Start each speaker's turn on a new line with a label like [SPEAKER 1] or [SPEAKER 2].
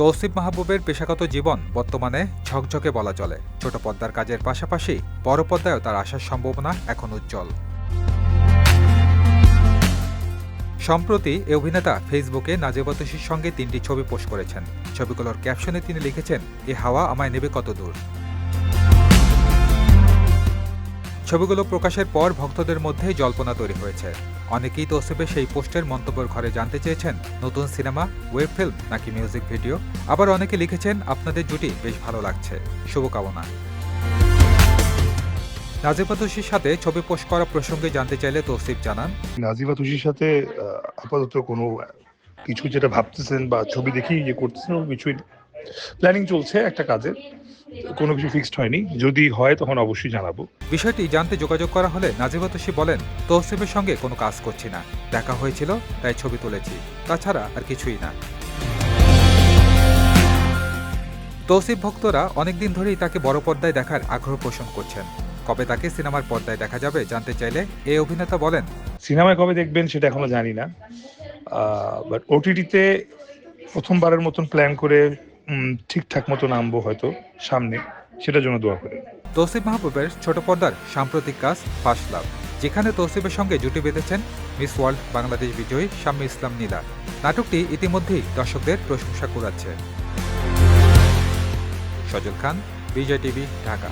[SPEAKER 1] তৌসিফ মাহবুবের পেশাগত জীবন বর্তমানে ঝকঝকে বলা চলে। ছোট পদ্মার কাজের পাশাপাশি বড় পদ্মায়ও তার আসার সম্ভাবনা এখন উজ্জ্বল। সম্প্রতি এ অভিনেতা ফেসবুকে নাজেবাতসির সঙ্গে তিনটি ছবি পোস্ট করেছেন। ছবিগুলোর ক্যাপশনে তিনি লিখেছেন, এ হাওয়া আমায় নেবে কত দূর। ছবিগুলো প্রকাশের পর ভক্তদের মধ্যে জল্পনা তৈরি হয়েছে। অনেকেই তৌসিফের সেই পোস্টের মন্তব্যের ঘরে জানতে চেয়েছেন, নতুন সিনেমা, ওয়েব ফিল্ম নাকি মিউজিক ভিডিও? আবার অনেকে লিখেছেন, আপনাদের জুটি বেশ ভালো লাগছে। শুভকামনা। নাজেবাতসির সাথে ছবি পোস্ট করা প্রসঙ্গে জানতে চাইলে তৌসিফ জানান।
[SPEAKER 2] নাজিবা তুষির সাথে আপাতত কোনো কিছু যেটা ভাবতেছেন বা ছবি দেখেই ইয়ে করতেছেন কিছুই প্ল্যানিং চলছে একটা কাজের। কোনো কিছু ফিক্সড হয়নি। যদি হয় তখন অবশ্যই জানাব।
[SPEAKER 1] বিষয়টি জানতে যোগাযোগ করা হলে নাজিবাতসি বলেন তৌসিফের সঙ্গে কোনো কাজ করছি না। দেখা হয়েছিল তাই ছবি তুলেছি। তাছাড়া আর কিছুই না। তৌসিফ ভক্তরা অনেকদিন ধরেই তাকে বড় পর্দায় দেখার আগ্রহ পোষণ করছেন। কবে তাকে সিনেমার পর্দায় দেখা যাবে জানতে চাইলে এই অভিনেতা বলেন
[SPEAKER 2] সিনেমায় কবে দেখবেন সেটা এখনও জানি না। বাট ওটিটিতে প্রথমবারের মতন প্ল্যান করে ঠিকঠাক মতো নামবো হয়তো সামনে, সেটার জন্য দোয়া করে।
[SPEAKER 1] তৌসিফ মাহবুবের ছোট পর্দার সাম্প্রতিক কাজ ফার্স্ট লাভ। যেখানে তৌসিফের সঙ্গে জুটি বেঁধেছেন মিস ওয়ার্ল্ড বাংলাদেশ বিজয়ী শাম্মী ইসলাম নীলা। নাটকটি ইতিমধ্যেই দর্শকদের প্রশংসা কুড়াচ্ছে। সজল খান, বিজয় টিভি, ঢাকা।